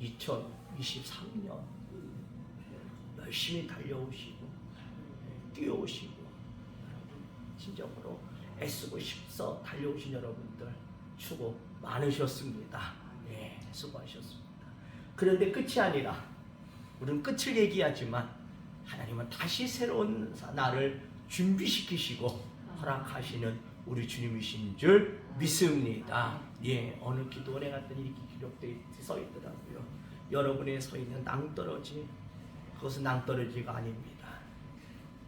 2023년 열심히 달려오시고 뛰어오시고 진정으로 애쓰고 싶어 달려오신 여러분들 수고 많으셨습니다. 예, 수고하셨습니다. 그런데 끝이 아니라 우리는 끝을 얘기하지만 하나님은 다시 새로운 날을 준비시키시고 허락하시는 우리 주님이신 줄 믿습니다. 예, 어느 기도원에 갔더니 이렇게 기록되어 써 있더라고요. 여러분의 서 있는 낭떠러지 그것은 낭떠러지가 아닙니다.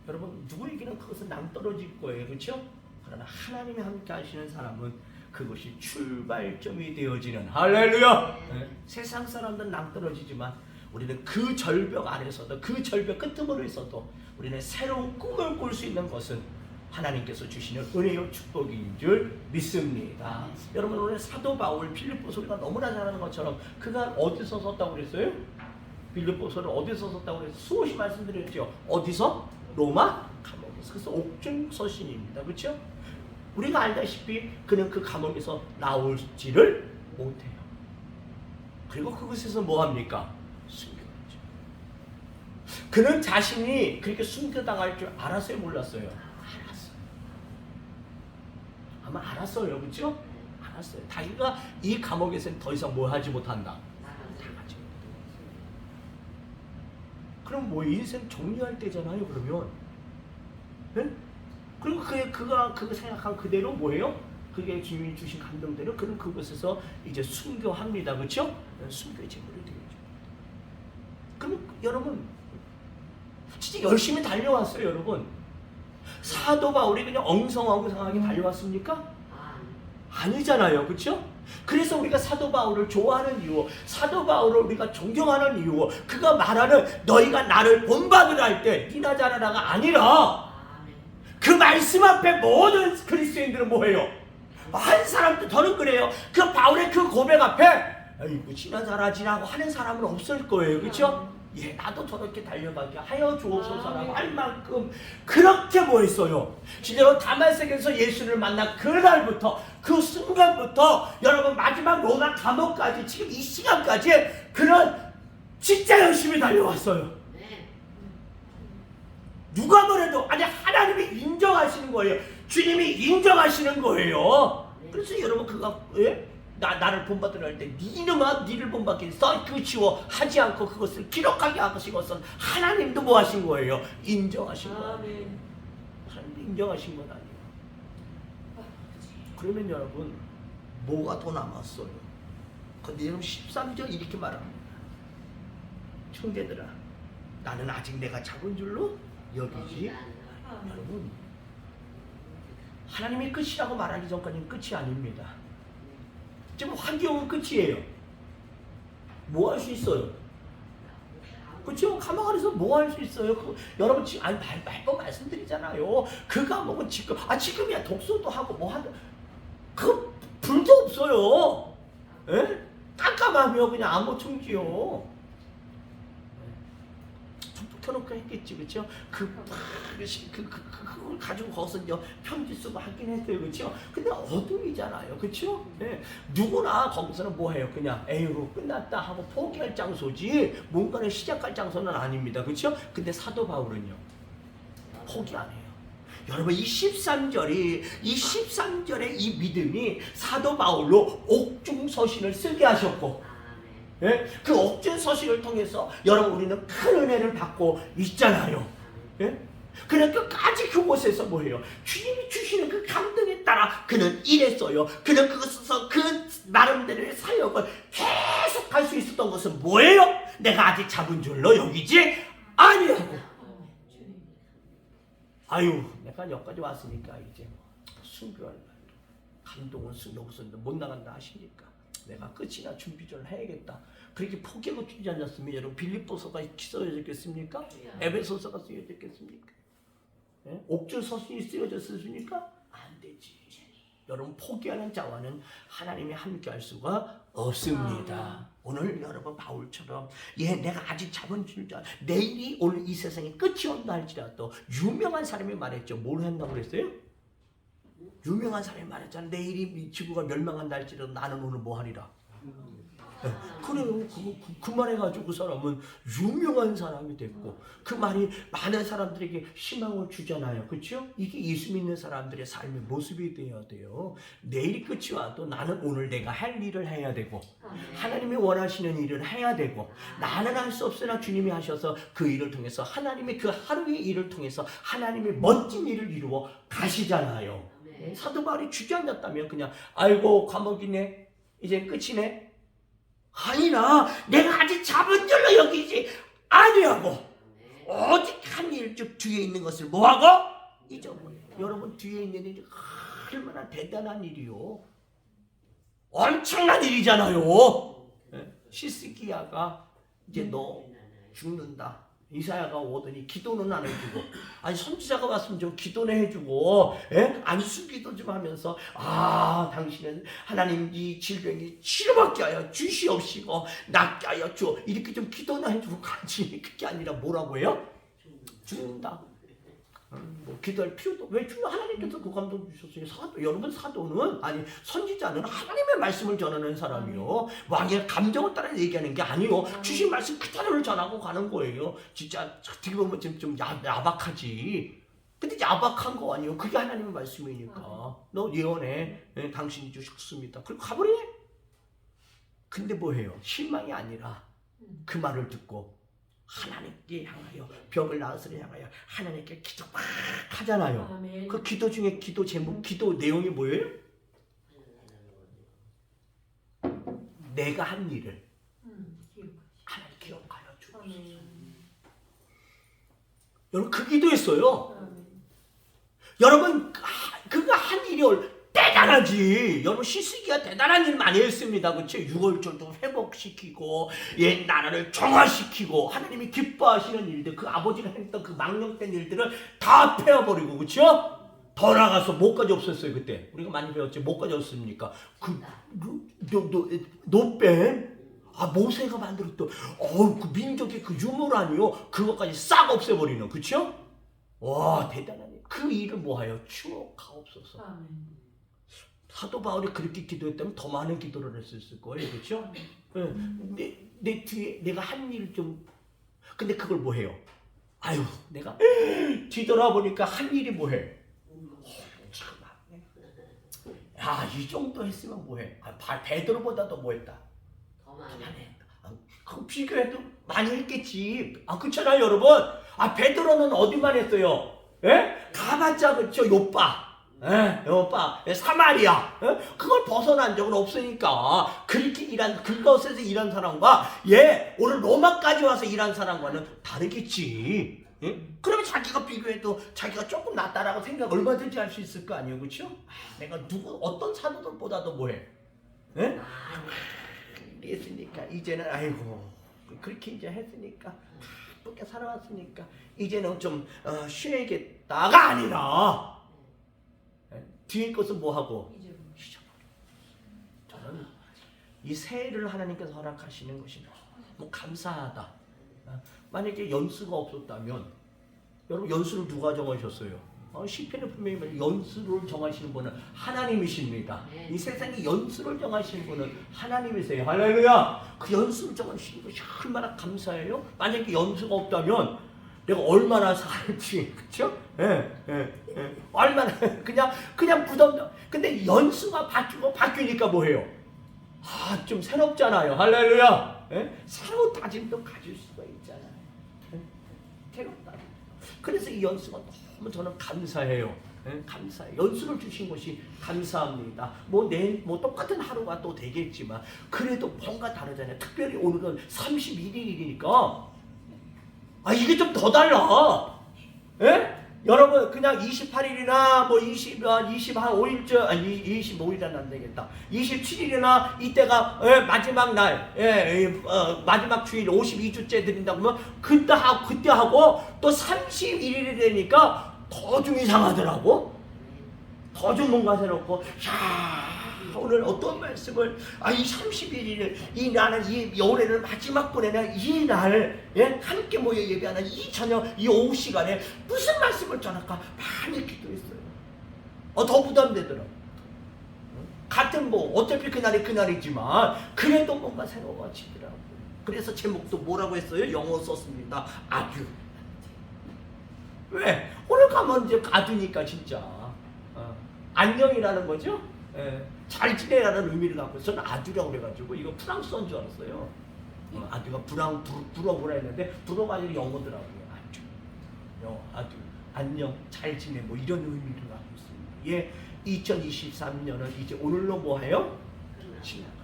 여러분 누구에게는 그것은 낭떠러질 거예요, 그렇죠? 그러나 하나님이 함께 하시는 사람은 그것이 출발점이 되어지는 할렐루야. 예, 세상 사람들은 낭떠러지지만 우리는 그 절벽 안에서도 그 절벽 끄트머리에서도 우리는 새로운 꿈을 꿀 수 있는 것은 하나님께서 주시는 은혜요 축복인 줄 믿습니다. 여러분 오늘 사도 바울 필립보서 우리가 너무나 잘 아는 것처럼 그가 어디서 썼다고 그랬어요? 빌립보 서를 어디서 썼다고 그랬어요? 수없이 말씀드렸죠. 어디서? 로마 감옥에서. 그래서 옥중 서신입니다. 그렇죠? 우리가 알다시피 그는 그 감옥에서 나올지를 못해요. 그리고 그곳에서 뭐 합니까? 숨겨졌죠. 그는 자신이 그렇게 숨겨당할 줄 알았어요, 몰랐어요? 아마 알았어요, 그렇죠? 알았어요. 자기가 이 감옥에서는 더 이상 뭐 하지 못한다. 나가지. 그럼 뭐 인생 정리할 때잖아요, 그러면. 예? 그리고 그게 그가 그가 생각한 그대로 뭐예요? 그게 주님이 주신 감동대로 그는 그곳에서 이제 순교합니다, 그렇죠? 순교의 제물이 되겠죠. 그럼 여러분 진짜 열심히 달려왔어요, 여러분. 사도 바울이 그냥 엉성엉성하게 달려왔습니까? 아니잖아요, 그렇죠? 그래서 우리가 사도 바울을 좋아하는 이유, 사도 바울을 우리가 존경하는 이유, 그가 말하는 너희가 나를 본받으라 할때 니나 잘하라가 아니라 그 말씀 앞에 모든 그리스도인들은 뭐예요? 한 사람도 더는 그래요. 그 바울의 그 고백 앞에 아이고 지나 잘하지라고 하는 사람은 없을 거예요, 그렇죠? 예, 나도 저렇게 달려가게 하여 주옵소서라고 할 만큼 그렇게 뭐 했어요? 진짜로 다말색에서 예수를 만난 그날부터 그 순간부터 여러분 마지막 로마 감옥까지 지금 이 시간까지 그는 진짜 열심히 달려왔어요. 누가 뭐래도 아니 하나님이 인정하시는 거예요. 주님이 인정하시는 거예요. 그래서 여러분 그가 예? 나 나를 본받으라 할때 니는만 니를 본받기 써 그치워 하지 않고 그것을 기록하게 것은 하나님도 뭐 하신 거예요? 인정하신 거예요. 하나님도 인정하신 건 아니에요. 그러면 여러분 뭐가 더 남았어요? 근데 여러분 13절 이렇게 말합니다. 형제들아 나는 아직 내가 잡은 줄로 여기지 여러분 하나님이 끝이라고 말하기 전까지는 끝이 아닙니다. 지금 환경은 끝이에요. 뭐 할 수 있어요? 그렇죠? 감옥 안에서 뭐 할 수 있어요? 그, 여러분 지금 아니 말, 말번 말씀드리잖아요. 그 감옥은 지금 아 지금이야 독서도 하고 뭐 하든 그 불도 없어요. 예? 깜깜하며 그냥 아무 총지요. 켜놓고 했겠지, 그렇죠? 그, 그, 그, 그, 그걸 가지고 거기서 이제 편지 쓰고 하긴 했어요, 그렇죠? 근데 어둠이잖아요, 그렇죠? 네. 누구나 거기서는 뭐 해요? 그냥 에휴 끝났다 하고 포기할 장소지 뭔가를 시작할 장소는 아닙니다, 그렇죠? 근데 사도 바울은요 포기 안 해요. 여러분 이 13절이 이 13절의 이 믿음이 사도 바울로 옥중 서신을 쓰게 하셨고 예? 그 옥중 서신을 통해서 여러분 우리는 큰 은혜를 받고 있잖아요. 예? 그냥 끝까지 그곳에서 뭐예요? 주님이 주시는 그 감동에 따라 그는 일했어요. 그는 그것에서 그 나름대로의 사역을 계속 할 수 있었던 것은 뭐예요? 내가 아직 잡은 줄로 여기지 아니하고 아유, 내가 여기까지 왔으니까 이제 뭐 순교할 날 감동은 순 여기서 못 나간다 하시니까 내가 끝이나 준비 좀 해야겠다. 그렇게 포기하고 뛰지 않았으면 여러분 빌립보서가 쓰여졌겠습니까? 에베소서가 쓰여졌겠습니까? 예? 옥중 서신이 쓰여졌습니까? 안 되지. 여러분 포기하는 자와는 하나님이 함께할 수가 없습니다. 오늘 여러분 바울처럼 예 내가 아직 잡은 줄자 내일이 오늘 이 세상에 끝이 온다 할지라도 유명한 사람이 말했죠. 뭘 한다고 그랬어요? 유명한 사람이 말했잖아. 내일이 이 지구가 멸망한다 할지라도 나는 오늘 뭐 하리라? 그래요. 그, 그, 그 말해가지고 그 사람은 유명한 사람이 됐고 그 말이 많은 사람들에게 희망을 주잖아요. 그렇죠? 이게 예수 믿는 사람들의 삶의 모습이 되어야 돼요. 내일이 끝이 와도 나는 오늘 내가 할 일을 해야 되고 하나님이 원하시는 일을 해야 되고 나는 할 수 없으나 주님이 하셔서 그 일을 통해서 하나님의 그 하루의 일을 통해서 하나님의 멋진 일을 이루어 가시잖아요. 사도 바울이 주저앉았다면 그냥 아이고 감옥이네. 이제 끝이네. 아니나 내가 아직 잡은 줄로 여기지 아니하고. 오직 한 일즉 뒤에 있는 것을 뭐하고? 잊어버려. 여러분 뒤에 있는 일이 얼마나 대단한 일이요. 엄청난 일이잖아요. 예? 시스기야가 이제 너 죽는다. 이사야가 오더니 기도는 안 해주고 아니 선지자가 왔으면 좀 기도는 해주고 예? 안수기도 좀 하면서 아 당신은 하나님 이 질병이 치료받게 하여 주시옵시고 낫게 하여 주 이렇게 좀 기도는 해주고 가지 그게 아니라 뭐라고 해요? 죽는다. 음, 뭐 기도할 필요도 왜 주는 하나님께서 그 감동 주셨어요. 사도 여러분 사도는 아니 선지자는 하나님의 말씀을 전하는 사람이요. 왕의 감정을 따라 얘기하는 게 아니요. 주신 말씀 그대로를 전하고 가는 거예요. 진짜 어떻게 보면 좀, 좀 야, 야박하지. 근데 야박한 거 아니에요. 그게 하나님의 말씀이니까. 너 예언해. 예, 당신이 주셨습니다. 그리고 가버리네. 근데 뭐 해요? 실망이 아니라 그 말을 듣고 하나님께 향하여 병을 나으스를 향하여 하나님께 기도 막 하잖아요. 아멘. 그 기도 중에 기도 제목, 기도 내용이 뭐예요? 내가 한 일을 음. 하나님 기억하여 주옵소서. 여러분 그 기도했어요. 아멘. 여러분 아, 그가 한 일이 얼- 대단하지. 여러분 시스기가 대단한 일 많이 했습니다. 그렇죠? 유월절도 회복시키고 옛 나라를 정화시키고 하나님이 기뻐하시는 일들 그 아버지가 했던 그 망령된 일들을 다 패워버리고 그렇죠? 더 나가서 뭐까지 없었어요 그때 우리가 많이 배웠지 뭐까지 없습니까? 그 노뱀 아 모세가 만들었던 어 그 민족의 그 유물 아니요 그것까지 싹 없애버리는 그렇죠? 와 대단한 일. 그 일을 뭐하여 추억하옵소서. 아멘. 사도 바울이 그렇게 기도했다면 더 많은 기도를 했을 거예요, 그렇죠? 내, 내 뒤에 내가 한 일 좀 근데 그걸 뭐 해요? 아유, 내가 뒤돌아보니까 한 일이 뭐해? 어, 참네. 야, 이 정도 했으면 뭐 해? 아, 바- 베드로보다도 뭐 했다? 더 많이 했다. 아, 그 비교해도 많이 했겠지. 아, 그렇잖아요, 여러분. 아, 베드로는 어디만 했어요? 예? 가봤자 그쵸, 요빠. 예, 요빠. 예, 사마리아. 예? 그걸 벗어난 적은 없으니까. 그렇게 일한, 그것에서 일한 사람과, 예, 오늘 로마까지 와서 일한 사람과는 다르겠지. 예? 그러면 자기가 비교해도 자기가 조금 낫다라고 생각 얼마든지 할 수 있을 거 아니에요, 그쵸? 아, 내가 누구, 어떤 사도들보다도 뭐해? 예? 했으니까 이제는 아이고 그렇게 이제 했으니까 바쁘게 살아왔으니까 이제는 좀 어, 쉬어야겠다가 아니라 예, 뒤에 것은 뭐 하고 이제 뭐. 저는 이 새해를 하나님께서 허락하시는 것이 너무 감사하다. 어, 만약에 연수가 없었다면 여러분 연수를 누가 정하셨어요? 어, 시편에 분명히 말해 연수를 정하시는 분은 하나님이십니다. 이 세상에 연수를 정하시는 분은 하나님이세요. 할렐루야. 그 연수를 정하시는 것이 얼마나 감사해요. 만약에 연수가 없다면 내가 얼마나 살지? 예, 예, 예. 얼마나 그냥 그냥 부담. 근데 연수가 바뀌고 바뀌니까 뭐해요? 아, 좀 새롭잖아요. 할렐루야. 예? 새로운 다짐도 가질 수가 있잖아요. 예? 새롭다. 그래서 이 연수가 너무 저는 감사해요. 예? 감사해. 연수를 주신 것이 감사합니다. 뭐 내일 뭐 똑같은 하루가 또 되겠지만 그래도 뭔가 다르잖아요. 특별히 오늘은 31일이니까 아 이게 좀 더 달라. 예? 여러분 그냥 28일이나 뭐 20, 아, 25일째 아니 25일은 안 되겠다. 27일이나 이때가 예, 마지막 날, 예, 예, 어, 마지막 주일 52주째 드린다고 하면 그때 하고 그때 하고 또 31일이 되니까 더 좀 이상하더라고. 더 좀 뭔가 새롭고 야 오늘 어떤 말씀을 아 이 31일을 이 나는 이 올해는 마지막 보내는 이날 예? 함께 모여 예배하는 이 저녁 이 오후 시간에 무슨 말씀을 전할까 많이 기도했어요. 어 더 부담되더라. 가 같은 뭐 어차피 그날이 그날이지만 그래도 뭔가 새로워지더라고. 그래서 제목도 뭐라고 했어요? 영어 썼습니다. 아주. 왜? 오늘 가면 이제 아주니까 진짜 어. 안녕이라는 거죠. 예. 잘 지내라는 의미를 갖고 저는 아주라고 그래가지고 이거 프랑스어인 줄 알았어요. 어, 아주가 불, 불어보라 했는데 불어가 아니라 영어더라고요. 아주. 영어 아주. 안녕 잘 지내 뭐 이런 의미를 갖고 있습니다. 예. 2023년은 이제 오늘로 뭐해요? 지나가요.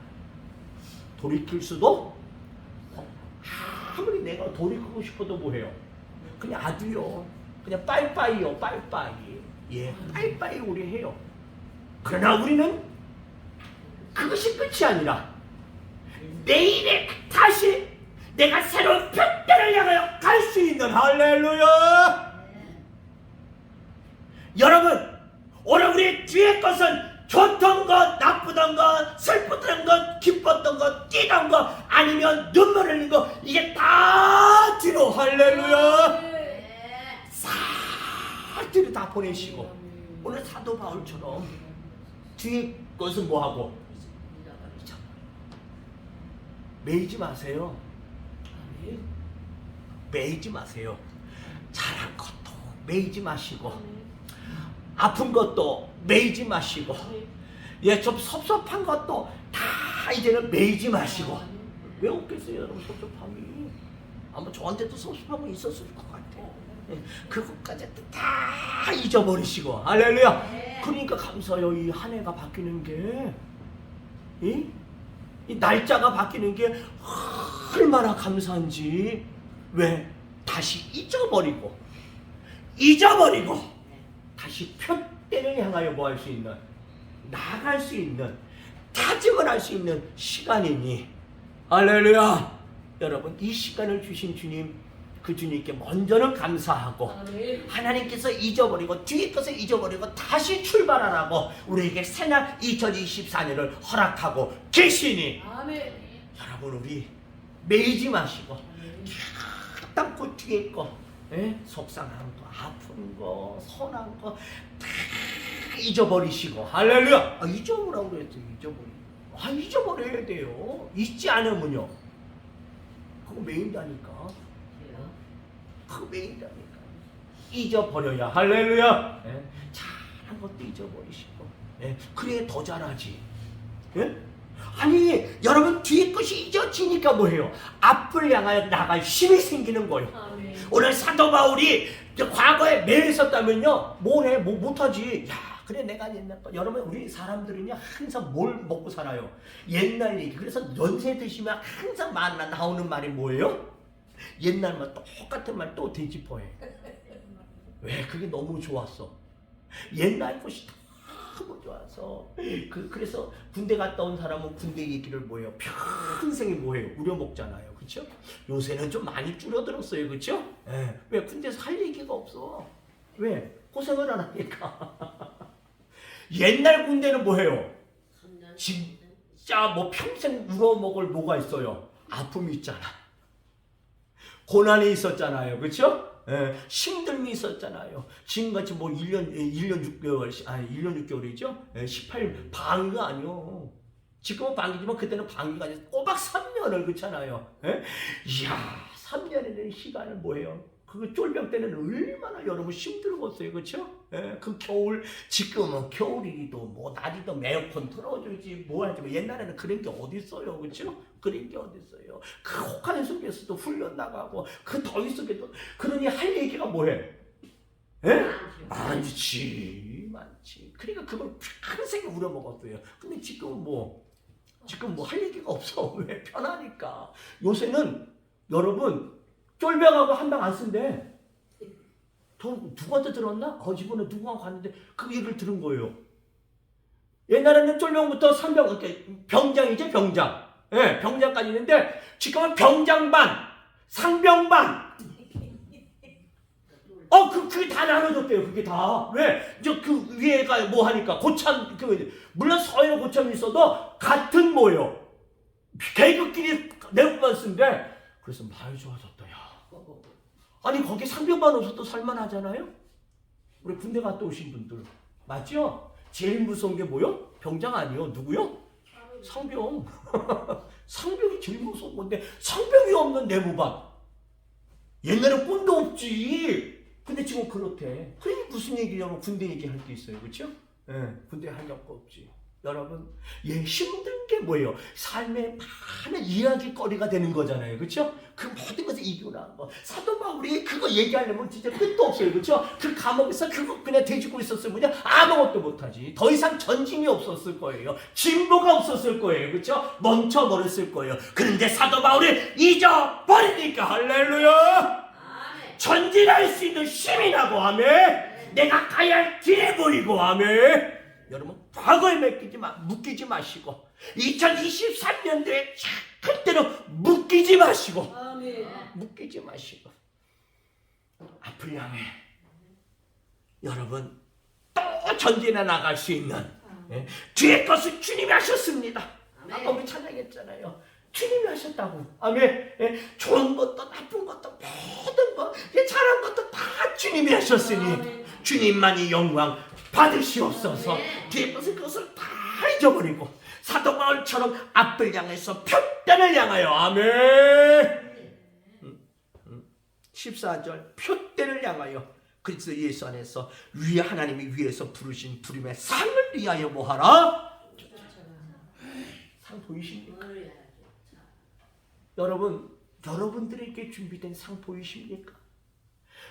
돌이킬 수도 어, 아무리 내가 돌이키고 싶어도 뭐해요? 그냥 아주요. 그냥 빠이빠이요, 빠이빠이. 예, 빠이빠이 우리 해요. 그러나 우리는 그것이 끝이 아니라 내일에 다시 내가 새로운 벽대를 향하여 갈 수 있는 할렐루야. 여러분, 오늘 우리 뒤에 것은 좋던 것, 나쁘던 것, 슬프던 것, 기뻤던 것, 뛰던 것, 아니면 눈물 흘린 것, 이게 다 뒤로 할렐루야. 네. 싹 뒤로 다 보내시고 오늘 사도 바울처럼 뒤에 것은 뭐하고 매이지 마세요. 매이지 마세요. 잘한 것도 매이지 마시고 아픈 것도 매이지 마시고 예 좀 섭섭한 것도 다 이제는 매이지 마시고 왜 없겠어요 여러분 섭섭함이 아마 저한테도 섭섭함이 있었을 것 같아요 예, 그것까지 다 잊어버리시고. 할렐루야. 그러니까 감사해요. 이 한 해가 바뀌는 게. 이? 이 날짜가 바뀌는 게 얼마나 감사한지. 왜? 다시 잊어버리고. 잊어버리고. 다시 표대를 향하여 뭐 할 수 있는 나갈 수 있는 다짐을 할 수 있는 시간이니. 할렐루야. 여러분 이 시간을 주신 주님 그 주님께 먼저는 감사하고 하나님께서 잊어버리고 뒤에 것을 잊어버리고 다시 출발하라고 우리에게 새날 2024년을 허락하고 계시니. 여러분 우리 매이지 마시고 땅고 뒤에 거 예? 속상한 거 아픈 거 선한 거 다 잊어버리시고. 할렐루야! 아, 잊어버리라고 그랬어요 잊어버리. 아 잊어버려야 돼요. 잊지 않으면요. 그거 매인다니까 잊어버려야 할렐루야. 예? 잘한 것도 잊어버리시고 예? 그래 더 잘하지. 예? 아니 여러분 뒤에 것이 잊어지니까 뭐해요? 앞을 향하여 나갈 힘이 생기는 거예요. 아멘. 오늘 사도 바울이 저 과거에 매여 있었다면요. 뭘해? 뭐 못하지. 야 그래 내가 옛날 거 여러분 우리 사람들은요 항상 뭘 먹고 살아요? 옛날 얘기. 그래서 연세 드시면 항상 말 나오는 말이 뭐예요 옛날 말 똑같은 말 또 되짚어해. 왜 그게 너무 좋았어? 옛날 것이 너무 좋아서. 그 그래서 군대 갔다 온 사람은 군대 얘기를 뭐예요? 평생이 뭐예요? 우려먹잖아요. 그렇죠 요새는 좀 많이 줄어들었어요. 그렇죠 예. 왜 군대에서 할 얘기가 없어? 왜? 고생을 안 하니까. 옛날 군대는 뭐예요? 진짜 뭐 평생 울어먹을 뭐가 있어요? 아픔이 있잖아 고난이 있었잖아요. 그렇죠? 예, 힘듦이 있었잖아요. 지금같이 뭐 1년, 예, 1년 6개월, 아니 1년 6개월이죠? 예, 18 방위가 아니요. 지금은 방위지만 그때는 방위가 아니라 꼬박 3년을 그렇잖아요. 예? 이야, 3년이라는 시간을 뭐예요? 그 쫄병 때는 얼마나 여러분 힘들었어요. 그렇죠? 예, 그 겨울, 지금은 겨울이도 뭐 날이도 에어컨 틀어주지 뭐 하지 뭐 옛날에는 그런 게 어디 있어요. 그렇죠? 그런 게 어디 있어요. 그 혹한 속에서도 훈련 나가고 그 더위 속에도 그러니 할 얘기가 뭐해? 예? 많지, 많지. 그러니까 그걸 평생 우려먹었어요. 근데 지금은 뭐, 지금 뭐 할 얘기가 없어. 왜? 편하니까. 요새는 여러분, 쫄병하고 한 방 안 쓴대. 저 누구한테 들었나? 어, 이번에 누구하고 갔는데 그 얘기를 들은 거예요. 옛날에는 쫄병부터 이렇게 병장이죠, 병장. 예, 병장까지 있는데 지금은 병장반, 상병반, 어, 그, 그게 다 나눠졌대요, 그게 다. 왜? 저, 그 위에가 뭐 하니까, 고참, 그, 물론 서열 고참이 있어도, 같은 뭐요? 계급끼리 내고만 쓴데, 그래서 많이 좋아졌다, 야. 아니, 거기 상병만 없어도 살만하잖아요? 우리 군대 갔다 오신 분들. 맞죠? 제일 무서운 게 뭐요? 병장 아니요? 누구요? 상병. 상병이 제일 무서운 건데 상병이 없는 내무반. 옛날에 꾼도 없지. 근데 지금 그렇대. 그게 무슨 얘기냐면 군대 얘기할 게 있어요. 그렇죠? 예, 군대 할 역거 없지. 여러분, 예, 힘든 게 뭐예요? 삶의 많은 이야기거리가 되는 거잖아요. 그렇죠? 그 모든 것을 이겨나간 거. 사도 바울이 그거 얘기하려면 진짜 끝도 없어요. 그렇죠? 그 감옥에서 그거 그냥 대지고 있었으면 그냥 아무것도 못하지. 더 이상 전진이 없었을 거예요. 진보가 없었을 거예요. 그렇죠? 멈춰버렸을 거예요. 그런데 사도 바울이 잊어버리니까 할렐루야! 전진할 수 있는 힘이 나고 하며 내가 가야 할 길에 보이고 하며 여러분 과거에 맡기지 마 묶이지 마시고 2023년도에 절대로 묶이지 마시고 아멘. 묶이지 마시고 앞을 향해 여러분 또 전진해 나갈 수 있는 예, 뒤에 것을 주님이 하셨습니다. 아까. 우리 찬양했잖아요. 주님이 하셨다고. 아멘. 예, 좋은 것도 나쁜 것도 모든 것, 예, 잘한 것도 다 주님이 하셨으니. 주님만이 영광 받으시옵소서. 뒤에 것을 그것을 다 잊어버리고 사도 바울처럼 앞을 향해서 표대를 향하여 아멘. 14절 표대를 향하여 그리스도 예수 안에서 위에 하나님이 위에서 부르신 부름의 상을 위하여 뭐하라? 상 보이십니까? 여러분 여러분들에게 준비된 상 보이십니까?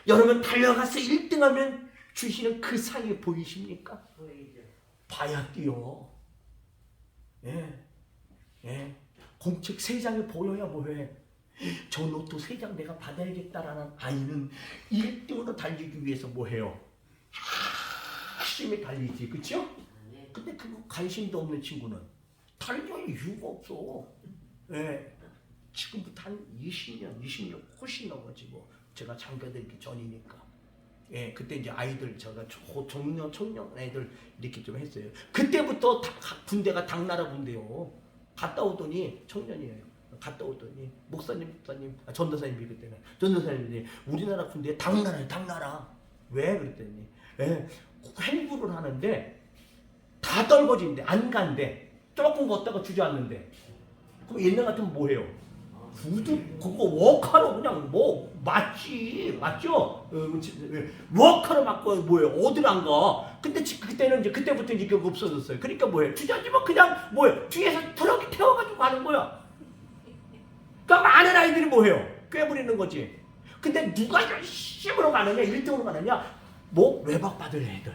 여러분 달려가서 1등하면 주시는 그 상이 보이십니까? 보이죠. 봐야 띄어. 예, 예. 공책 세 장이 보여야 뭐해. 저 로또 세 장 내가 받아야겠다라는 아이는 1등으로 달리기 위해서 뭐해요? 열심히 달리지, 그쵸? 아멘. 근데 그거 관심도 없는 친구는 달릴 이유가 없어. 예. 지금부터 한 20년, 20년 훨씬 넘어지고 제가 장가들기 전이니까. 예, 그때 이제 아이들 제가 조- 청년 청년 애들 이렇게 좀 했어요. 그때부터 다- 각 군대가 당나라 군대요. 갔다 오더니 청년이에요. 갔다 오더니 목사님, 목사님, 아, 전도사님이 그때는 전도사님이 우리나라 군대 당나라요, 당나라. 왜 그랬더니 예, 행구를 하는데 다 떨궈진대, 안 간대. 조금 걷다가 주저앉는데. 그럼 옛날 같으면 뭐 해요? 구두 그거 워카로 그냥 뭐 맞지 맞죠? 어, 예. 워카로 맞고 뭐예요? 어딜 안 가? 근데 지- 그때는 이제 그때부터 이제 그거 없어졌어요. 그러니까 뭐예요? 주저앉으면 그냥 뭐예요? 뒤에서 트럭이 태워가지고 가는 거야. 그러니까 많은 아이들이 뭐해요? 꿰부리는 거지. 근데 누가 열심으로 가느냐? 1등으로 가느냐? 뭐 외박 받을 애들.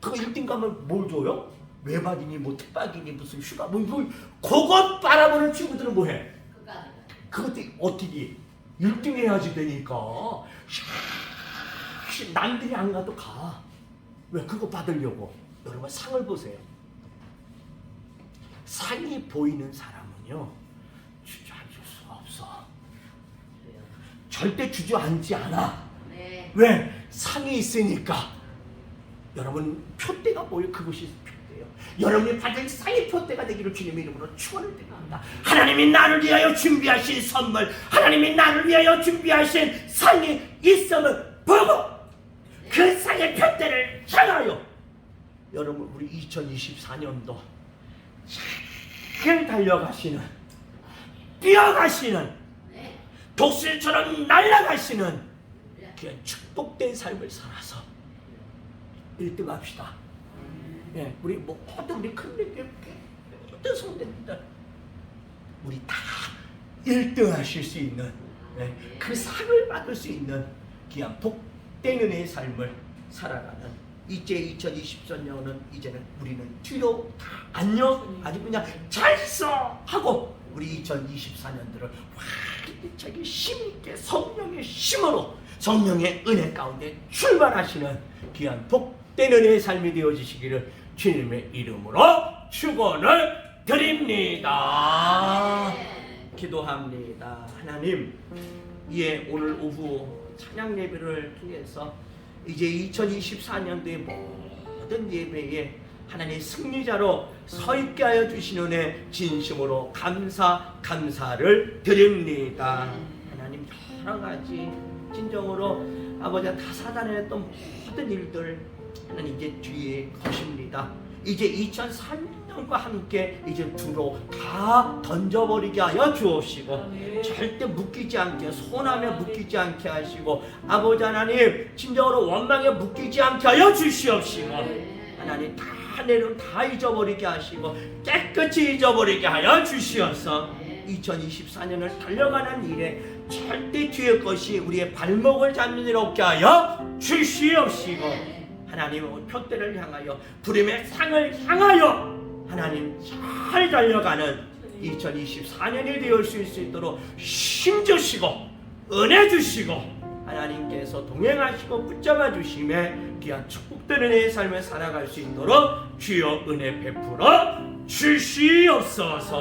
그거 1등 가면 뭘 줘요? 외박이니 뭐 특박이니 무슨 휴가 뭐 이걸 그것 바라보는 친구들은 뭐해? 그것도 어떻게 1등 해야지 되니까 씨, 남들이 안 가도 가. 왜 그거 받으려고? 여러분 상을 보세요. 상이 보이는 사람은요 주저앉을 수가 없어. 그래요. 절대 주저앉지 않아. 네. 왜? 상이 있으니까. 여러분 표대가 뭐예요? 그것이. 여러분이 받은 상이 표대가 되기를 주님의 이름으로 축원을 드립니다. 하나님이 나를 위하여 준비하신 선물, 하나님이 나를 위하여 준비하신 상이 있음을 보고 그 상의 표대를 향하여 여러분 우리 2024년도 잘 달려가시는 뛰어가시는 네. 독수리처럼 날아가시는. 그냥 축복된 삶을 살아서 1등 합시다. 예, 우리 모든 우리 큰님께 모든 성대님들 우리 다 1등 하실 수 있는 예, 그 상을 받을 수 있는 귀한 복된 은혜의 삶을 살아가는 이제 2024년은 이제는 우리는 뒤로 다 안녕 아주 그냥 잘써 하고 우리 2024년들을 활기차게 힘있게 성령의 힘으로 성령의 은혜 가운데 출발하시는 귀한 복 된 은혜의 삶이 되어지시기를 주님의 이름으로 축원을 드립니다. 네. 기도합니다. 하나님, 예, 오늘 오후 찬양 예배를 통해서 이제 2024년도의 모든 예배에 하나님 승리자로 서 있게 하여 주신 은혜 진심으로 감사 감사를 드립니다. 하나님 여러 가지 진정으로 아버지 다 사단에 했던 모든 일들 하 나님 이제 뒤에 것입니다. 이제 2003년과 함께 이제 두로 다 던져버리게 하여 주옵시고 절대 묶이지 않게 손함에 묶이지 않게 하시고 아버지 하나님 진정으로 원망에 묶이지 않게 하여 주시옵시고 하나님 다 내려 다 잊어버리게 하시고 깨끗이 잊어버리게 하여 주시옵소서 2024년을 달려가는 일에 절대 뒤의 것이 우리의 발목을 잡는 일 없게 하여 주시옵시고 하나님 표대를 향하여 부림의 상을 향하여 하나님 잘 달려가는 2024년이 되올 수 있도록 힘 주시고 은혜 주시고 하나님께서 동행하시고 붙잡아 주심에 귀한 축복되는 내 삶을 살아갈 수 있도록 주여 은혜 베풀어 주시옵소서.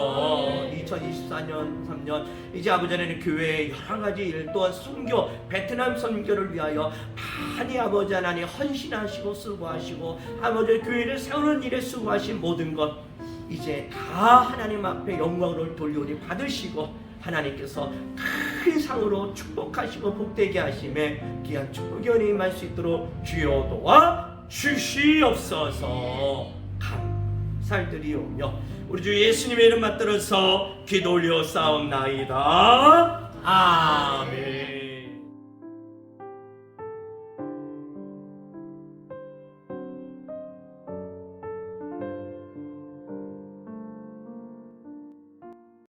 2024년 3년 이제 아버지 하나님 교회의 여러 가지 일 또한 선교 베트남 선교를 위하여 많이 아버지 하나님 헌신하시고 수고하시고 아버지 교회를 세우는 일에 수고하신 모든 것 이제 다 하나님 앞에 영광을 돌려오니 받으시고 하나님께서 큰 상으로 축복하시고 복되게 하심에 귀한 축복이 임할 수 있도록 주여 도와 주시옵소서. 감 살드리오며 우리 주 예수님의 이름 받들어서 기도 올려 싸움나이다. 아멘